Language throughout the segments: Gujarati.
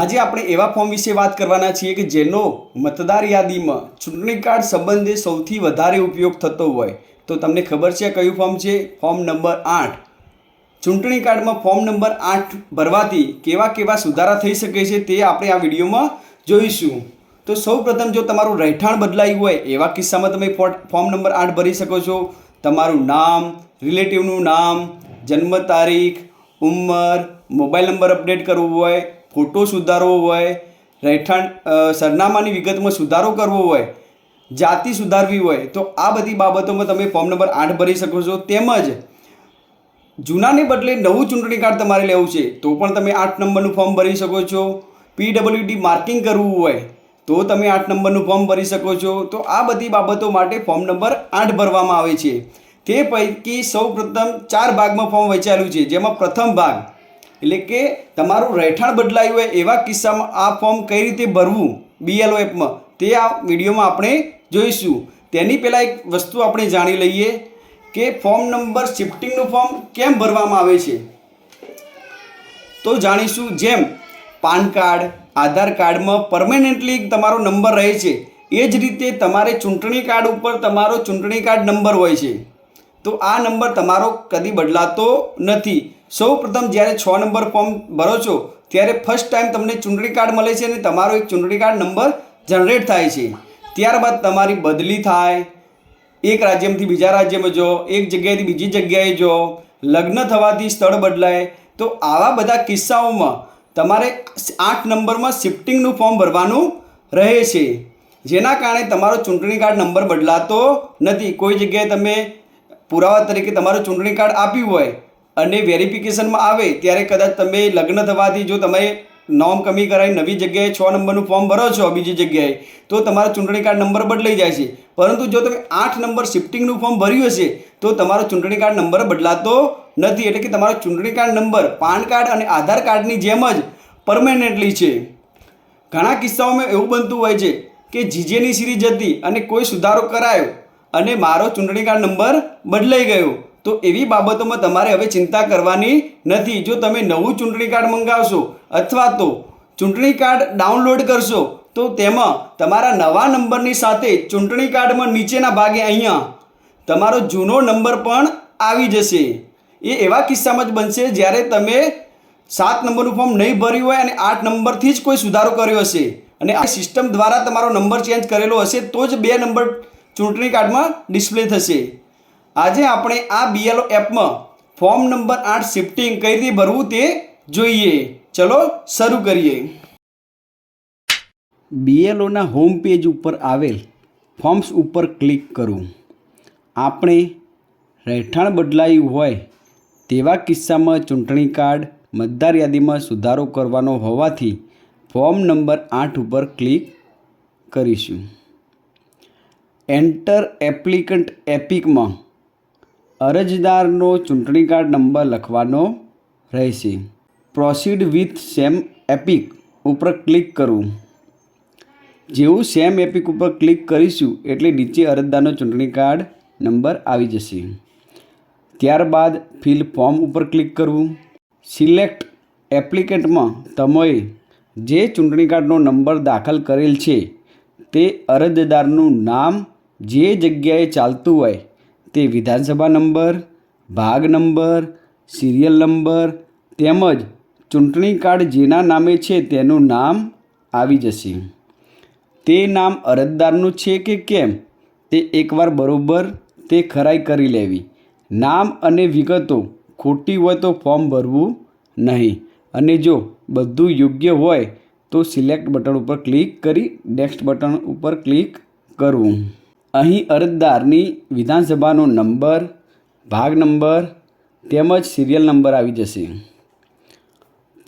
આજે આપણે એવા ફોર્મ વિશે વાત કરવાના છીએ કે જેનો મતદાર યાદીમાં ચૂંટણી કાર્ડ સંબંધે સૌથી વધારે ઉપયોગ થતો હોય. તો તમને ખબર છે કયું ફોર્મ છે? ફોર્મ નંબર આઠ. ચૂંટણી કાર્ડમાં ફોર્મ નંબર આઠ ભરવાથી કેવા કેવા સુધારા થઈ શકે છે તે આપણે આ વિડીયોમાં જોઈશું. તો સૌ પ્રથમ જો તમારું રહેઠાણ બદલાયું હોય, એવા કિસ્સામાં તમે ફોર્મ નંબર આઠ ભરી શકો છો. તમારું નામ રિલેટિવનું નામ, જન્મ તારીખ, ઉંમર મોબાઈલ નંબર અપડેટ કરવો હોય ફોટો સુધારવો હોય, રહેઠાણ સરનામાની વિગતમાં સુધારો કરવો હોય, જાતિ સુધારવી હોય, તો આ બધી બાબતોમાં તમે ફોર્મ નંબર આઠ ભરી શકો છો. તેમજ જૂનાને બદલે નવું ચૂંટણી કાર્ડ તમારે લેવું છે, તો પણ તમે આઠ નંબરનું ફોર્મ ભરી શકો છો. પીડબ્લ્યુડી માર્કિંગ કરવું હોય, તો તમે આઠ નંબરનું ફોર્મ ભરી શકો છો. તો આ બધી બાબતો માટે ફોર્મ નંબર આઠ ભરવામાં આવે છે. તે પૈકી સૌ પ્રથમ ચાર ભાગમાં ફોર્મ વહેંચાયેલું છે, જેમાં પ્રથમ ભાગ એટલે કે તમારું રહેઠાણ બદલાયું હોય એવા કિસ્સામાં આ ફોર્મ કઈ રીતે ભરવું બીએલઓ એપમાં તે આ વિડીયોમાં આપણે જોઈશું. તેની પહેલાં એક વસ્તુ આપણે જાણી લઈએ કે ફોર્મ નંબર, શિફ્ટિંગનું ફોર્મ કેમ ભરવામાં આવે છે. તો જાણીશું જેમ પાન કાર્ડ, આધાર કાર્ડમાં પરમેનન્ટલી તમારો નંબર રહે છે. એ જ રીતે તમારે ચૂંટણી કાર્ડ ઉપર તમારો ચૂંટણી કાર્ડ નંબર હોય છે. તો આ નંબર તમારો કદી બદલાતો નથી. સૌ પ્રથમ જ્યારે છ નંબર ફોર્મ ભરો છો, ત્યારે ફર્સ્ટ ટાઈમ તમને ચૂંટણી કાર્ડ મળે છે અને તમારો એક ચૂંટણી કાર્ડ નંબર જનરેટ થાય છે. ત્યારબાદ તમારી બદલી થાય. એક રાજ્યમાંથી બીજા રાજ્યમાં જો, એક જગ્યાએથી બીજી જગ્યાએ જો, લગ્ન થવાથી સ્થળ બદલાય. તો આવા બધા કિસ્સાઓમાં તમારે આઠ નંબરમાં શિફ્ટિંગનું ફોર્મ ભરવાનું રહે છે. જેના કારણે તમારો ચૂંટણી કાર્ડ નંબર બદલાતો નથી. કોઈ જગ્યાએ તમે પુરાવા તરીકે તમારું ચૂંટણી કાર્ડ આપ્યું હોય અને વેરિફિકેશનમાં આવે ત્યારે કદાચ તમે લગ્ન થવાથી જો તમે નોમ કમી કરાવી નવી જગ્યાએ છ નંબરનું ફોર્મ ભરો છો બીજી જગ્યાએ, તો તમારો ચૂંટણી કાર્ડ નંબર બદલાઈ જાય છે. પરંતુ જો તમે આઠ નંબર શિફ્ટિંગનું ફોર્મ ભર્યું હશે, તો તમારો ચૂંટણી કાર્ડ નંબર બદલાતો નથી. એટલે કે તમારો ચૂંટણી કાર્ડ નંબર, પાન કાર્ડ અને આધાર કાર્ડની જેમ જ પરમેનન્ટલી છે. ઘણા કિસ્સાઓમાં એવું બનતું હોય છે કે જીજેની સિરીઝ હતી અને કોઈ સુધારો કરાયો અને મારો ચૂંટણી કાર્ડ નંબર બદલાઈ ગયો. તો એવી બાબતોમાં તમારે હવે ચિંતા કરવાની નથી. જો તમે નવું ચૂંટણી કાર્ડ મંગાવશો અથવા તો ચૂંટણી કાર્ડ ડાઉનલોડ કરશો, તો તેમાં તમારા નવા નંબરની સાથે ચૂંટણી કાર્ડમાં નીચેના ભાગે અહીંયા તમારો જૂનો નંબર પણ આવી જશે. એ એવા કિસ્સામાં જ બનશે જ્યારે તમે સાત નંબરનું ફોર્મ નહીં ભર્યું હોય અને આઠ નંબરથી જ કોઈ સુધારો કર્યો હશે અને આ સિસ્ટમ દ્વારા તમારો નંબર ચેન્જ કરેલો હશે, તો જ બે નંબર ચૂંટણી કાર્ડમાં ડિસ્પ્લે થશે. આજે આપણે આ બીએલઓ એપમાં ફોર્મ નંબર આઠ શિફ્ટિંગ કઈ રીતે ભરવું તે જોઈએ. ચલો શરૂ કરીએ. બીએલઓના હોમ પેજ ઉપર આવેલ ફોર્મ્સ ઉપર ક્લિક કરું. આપણે રહેઠાણ બદલાયું હોય તેવા કિસ્સામાં ચૂંટણી કાર્ડ મતદાર યાદીમાં સુધારો કરવાનો હોવાથી ફોર્મ નંબર આઠ ઉપર ક્લિક કરીશું. એન્ટર એપ્લિકન્ટ એપિકમાં અરજદારનો ચૂંટણી કાર્ડ નંબર લખવાનો રહેશે. પ્રોસીડ વિથ સેમ એપિક ઉપર ક્લિક કરવું જેવું સેમ એપિક ઉપર ક્લિક કરીશું એટલે નીચે અરજદારનો ચૂંટણી કાર્ડ નંબર આવી જશે. ત્યારબાદ ફિલ ફોર્મ ઉપર ક્લિક કરવું. સિલેક્ટ એપ્લિકેન્ટમાં તમે જે ચૂંટણી કાર્ડનો નંબર દાખલ કરેલ છે તે અરજદારનું નામ જે જગ્યાએ ચાલતું હોય તે વિધાનસભા નંબર, ભાગ નંબર, સિરિયલ નંબર તેમજ ચૂંટણી કાર્ડ જેના નામે છે તેનું નામ આવી જશે. તે નામ અરજદારનું છે કે કેમ? તે એકવાર બરોબર તે ખરાઈ કરી લેવી. નામ અને વિગતો ખોટી હોય તો ફોર્મ ભરવું નહીં. અને જો બધું યોગ્ય હોય તો સિલેક્ટ બટન ઉપર ક્લિક કરી નેક્સ્ટ બટન ઉપર ક્લિક કરવું. અહીં અરજદારની વિધાનસભાનો નંબર, ભાગ નંબર તેમજ સિરિયલ નંબર આવી જશે.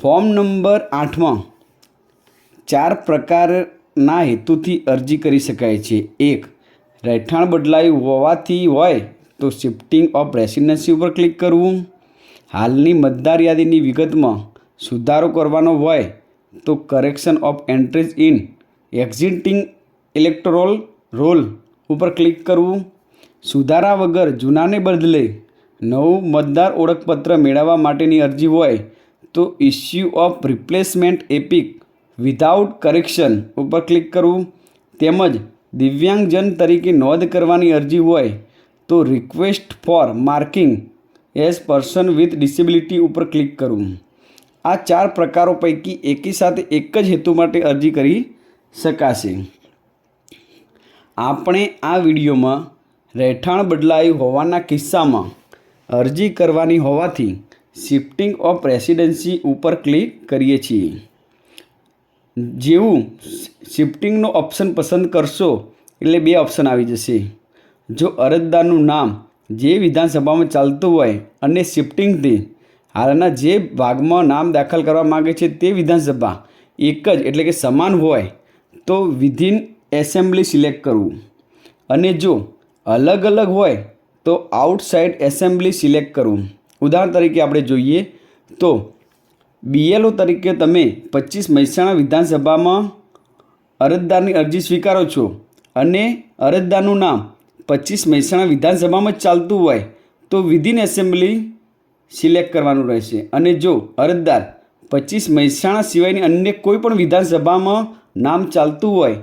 ફોર્મ નંબર આઠમાં ચાર પ્રકારના હેતુથી અરજી કરી શકાય છે. એક, રહેઠાણ બદલાયું હોવાથી હોય તો શિફ્ટિંગ ઓફ રેસિડેન્સી ઉપર ક્લિક કરવું. હાલની મતદાર યાદીની વિગતમાં સુધારો કરવાનો હોય તો correction of entries in existing electoral roll ઉપર ક્લિક કરવું. સુધારા વગર જૂનાને બદલે નવું મતદાર ઓળખપત્ર મેળવવા માટેની અરજી હોય તો issue of replacement EPIC without correction ઉપર ક્લિક કરવું. તેમજ દિવ્યાંગજન તરીકે નોંધ કરવાની અરજી હોય તો request for marking as person with disability ઉપર ક્લિક કરવું. આ ચાર પ્રકારો પૈકી એકી સાથે એક જ હેતુ માટે અરજી કરી શકાશે. આપણે આ વિડીયોમાં રહેઠાણ બદલાયું હોવાના કિસ્સામાં અરજી કરવાની હોવાથી શિફ્ટિંગ ઓફ રેસિડેન્સી ઉપર ક્લિક કરીએ છીએ. જેવું શિફ્ટિંગનો ઓપ્શન પસંદ કરશો એટલે બે ઓપ્શન આવી જશે. જો અરજદારનું નામ જે વિધાનસભામાં ચાલતું હોય અને શિફ્ટિંગથી હાલના જે ભાગમાં નામ દાખલ કરવા માગે છે તે વિધાનસભા, એક જ એટલે કે સમાન હોય, તો વિધિન એસેમ્બલી સિલેક્ટ કરવું. અને જો અલગ અલગ હોય, તો આઉટસાઇડ એસેમ્બલી સિલેક્ટ કરવું. ઉદાહરણ તરીકે આપણે જોઈએ તો બીએલઓ તરીકે તમે પચીસ મહેસાણા વિધાનસભામાં અરજદારની અરજી સ્વીકારો છો અને અરજદારનું નામ પચીસ મહેસાણા વિધાનસભામાં ચાલતું હોય, તો વિધિન એસેમ્બલી સિલેક્ટ કરવાનું રહેશે. અને જો અરજદાર પચીસ મહેસાણા સિવાયની અન્ય કોઈ પણ વિધાનસભામાં નામ ચાલતું હોય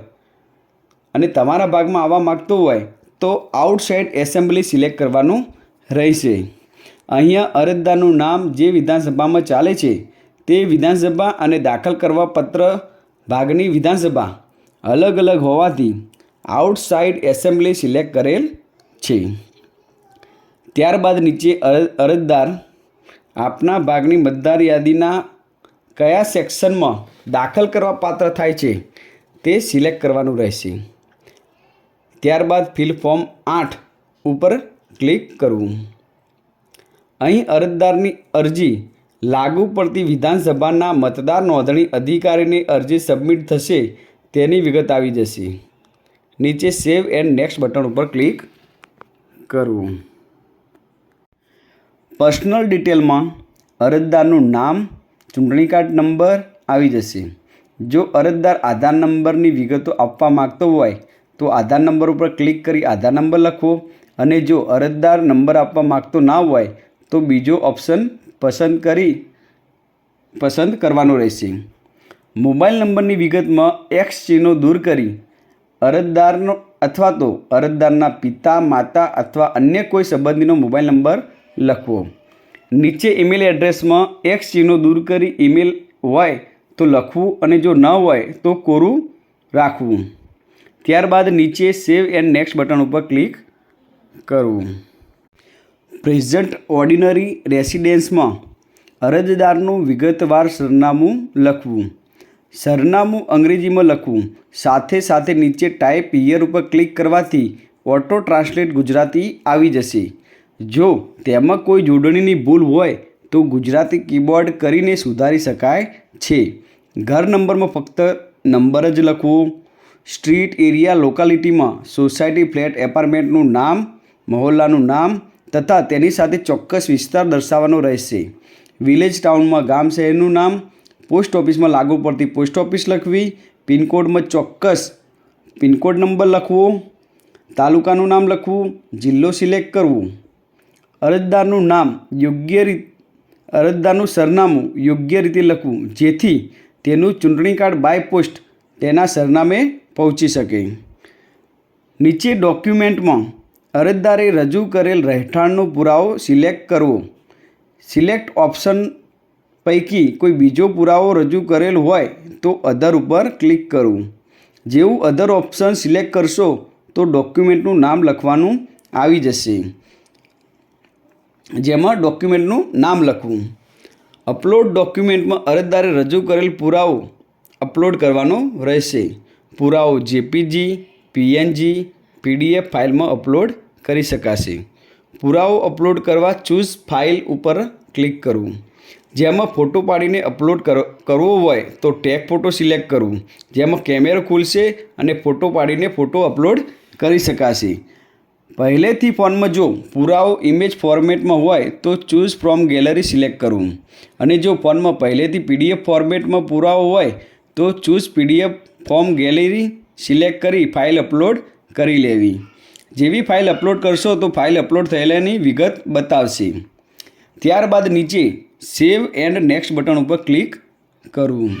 અને તમારા ભાગમાં આવવા માગતો હોય તો આઉટસાઇડ એસેમ્બલી સિલેક્ટ કરવાનું રહેશે. અહીંયા અરજદારનું નામ જે વિધાનસભામાં ચાલે છે તે વિધાનસભા અને દાખલ કરવા પત્ર ભાગની વિધાનસભા અલગ અલગ હોવાથી આઉટસાઇડ એસેમ્બલી સિલેક્ટ કરેલ છે. ત્યારબાદ નીચે અર- અરજદાર આપના ભાગની મતદાર યાદીના કયા સેક્શનમાં દાખલ કરવા પાત્ર થાય છે તે સિલેક્ટ કરવાનું રહેશે. ત્યારબાદ ફિલ ફોર્મ આઠ ઉપર ક્લિક કરવું. અહીં અરજદારની અરજી લાગુ પડતી વિધાનસભાના મતદાર નોંધણી અધિકારીની અરજી સબમિટ થશે તેની વિગત આવી જશે. નીચે સેવ એન્ડ નેક્સ્ટ બટન ઉપર ક્લિક કરવું. પર્સનલ ડિટેલમાં અરજદારનું નામ, ચૂંટણી કાર્ડ નંબર આવી જશે. જો અરજદાર આધાર નંબરની વિગતો આપવા માગતો હોય તો આધાર નંબર ઉપર ક્લિક કરી આધાર નંબર લખવો અને જો અરજદાર નંબર આપવા માગતો ના હોય, તો બીજો ઓપ્શન પસંદ કરી, પસંદ કરવાનો રહેશે. મોબાઈલ નંબરની વિગતમાં એક્સ ચિહ્નો દૂર કરી, અરજદારનો અથવા તો અરજદારના પિતા, માતા અથવા અન્ય કોઈ સંબંધીનો મોબાઈલ નંબર લખવો. નીચે ઈમેલ એડ્રેસમાં એક્સ ચિહ્નો દૂર કરી ઈમેલ હોય તો લખવું અને જો ન હોય તો કોરું રાખવું. ત્યારબાદ નીચે સેવ એન્ડ નેક્સ્ટ બટન ઉપર ક્લિક કરવું પ્રેઝન્ટ ઓર્ડિનરી રેસિડેન્સમાં અરજદારનું વિગતવાર સરનામું લખવું. સરનામું અંગ્રેજીમાં લખવું. સાથે સાથે નીચે ટાઈપ યર ઉપર ક્લિક કરવાથી ઓટો ટ્રાન્સલેટ ગુજરાતી આવી જશે. જો તેમાં કોઈ જોડણીની ભૂલ હોય તો ગુજરાતી કીબોર્ડ કરીને સુધારી શકાય છે. ઘર નંબરમાં ફક્ત નંબર જ લખવો. સ્ટ્રીટ એરિયા લોકાલિટીમાં સોસાયટી ફ્લેટ એપાર્ટમેન્ટનું નામ, મહોલ્લાનું નામ તથા તેની સાથે ચોક્કસ વિસ્તાર દર્શાવવાનો રહેશે. વિલેજ ટાઉનમાં ગામ શહેરનું નામ, પોસ્ટ ઓફિસમાં લાગુ પડતી પોસ્ટ ઓફિસ લખવી, પિનકોડમાં ચોક્કસ પિનકોડ નંબર લખવો, તાલુકાનું નામ લખવું, જિલ્લો સિલેક્ટ કરવું. અરજદારનું નામ યોગ્ય રીત, અરજદારનું સરનામું યોગ્ય રીતે લખવું, જેથી તેનું ચૂંટણી કાર્ડ બાય પોસ્ટ તેના સરનામે પહોંચી શકે. નીચે ડોક્યુમેન્ટમાં અરજદારે રજૂ કરેલ રહેઠાણનો પુરાવો સિલેક્ટ કરવો. સિલેક્ટ ઓપ્શન પૈકી કોઈ બીજો પુરાવો રજૂ કરેલ હોય તો અધર ઉપર ક્લિક કરવું જેવું અધર ઓપ્શન સિલેક્ટ કરશો તો ડોક્યુમેન્ટનું નામ લખવાનું આવી જશે. જેમાં ડોક્યુમેન્ટનું નામ લખવું. અપલોડ ડોક્યુમેન્ટમાં અરજદારે રજૂ કરેલ પુરાવો અપલોડ કરવાનો રહેશે. પુરાવો જેપીજી, પીએનજી, પીડીએફ ફાઇલમાં અપલોડ કરી શકાશે. પુરાવો અપલોડ કરવા ચૂઝ ફાઇલ ઉપર ક્લિક કરવું. જેમાં ફોટો પાડીને અપલોડ કર- કરવો હોય તો ટેગ ફોટો સિલેક્ટ કરવું. જેમાં કેમેરો ખુલશે અને ફોટો પાડીને ફોટો અપલોડ કરી શકાશે. પહેલેથી ફોનમાં જો પુરાવો ઇમેજ ફોર્મેટમાં હોય તો ચૂઝ ફ્રોમ ગેલેરી સિલેક્ટ કરવું. અને જો ફોનમાં પહેલેથી પીડીએફ ફોર્મેટમાં પુરાવો હોય તો choose PDF from gallery select કરી ફાઇલ અપલોડ કરી લેવી. જેવી ફાઇલ અપલોડ કરશો તો ફાઇલ અપલોડ થયેલાની વિગત બતાવશે. ત્યારબાદ નીચે સેવ એન્ડ નેક્સ્ટ બટન ઉપર ક્લિક કરવું.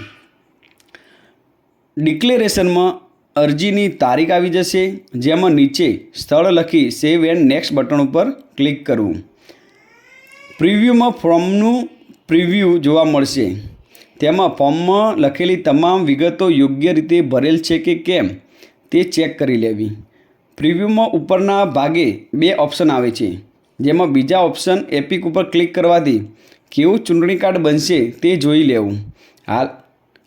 ડિક્લેરેશનમાં અરજીની તારીખ આવી જશે, જેમાં નીચે સ્થળ લખી સેવ એન્ડ નેક્સ્ટ બટન ઉપર ક્લિક કરવું. પ્રિવ્યૂમાં ફોર્મનું પ્રિવ્યૂ જોવા મળશે. તેમાં ફોર્મમાં લખેલી તમામ વિગતો યોગ્ય રીતે ભરેલ છે કે કેમ, તે ચેક કરી લેવી. પ્રિવ્યૂમાં ઉપરના ભાગે બે ઓપ્શન આવે છે, જેમાં બીજા ઓપ્શન એપિક ઉપર ક્લિક કરવાથી કેવું ચૂંટણી કાર્ડ બનશે તે જોઈ લેવું. હાલ,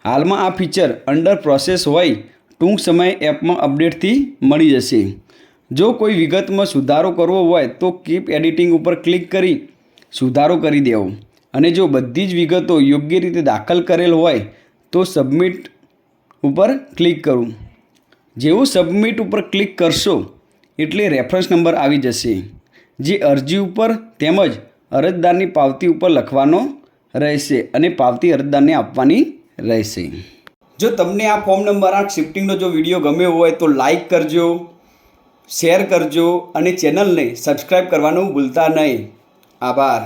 હાલમાં આ ફીચર અંડર પ્રોસેસ હોય ટૂંક સમયે એપમાં અપડેટથી મળી જશે. જો કોઈ વિગતમાં સુધારો કરવો હોય તો કીપ એડિટિંગ ઉપર ક્લિક કરી સુધારો કરી દેવો. અને જો બધી જ વિગતો યોગ્ય રીતે દાખલ કરેલ હોય, તો સબમિટ ઉપર ક્લિક કરું. જેવું સબમિટ ઉપર ક્લિક કરશો, એટલે રેફરન્સ નંબર આવી જશે. જે અરજી ઉપર તેમજ અરજદારની પાવતી ઉપર લખવાનો રહેશે અને પાવતી અરજદારને આપવાની રહેશે. જો તમને આ ફોર્મ નંબર આઠ શિફ્ટિંગનો જો વીડિયો ગમ્યો હોય, તો લાઈક કરજો શેર કરજો અને ચેનલને સબસ્ક્રાઈબ કરવાનું ભૂલતા નહીં. આભાર.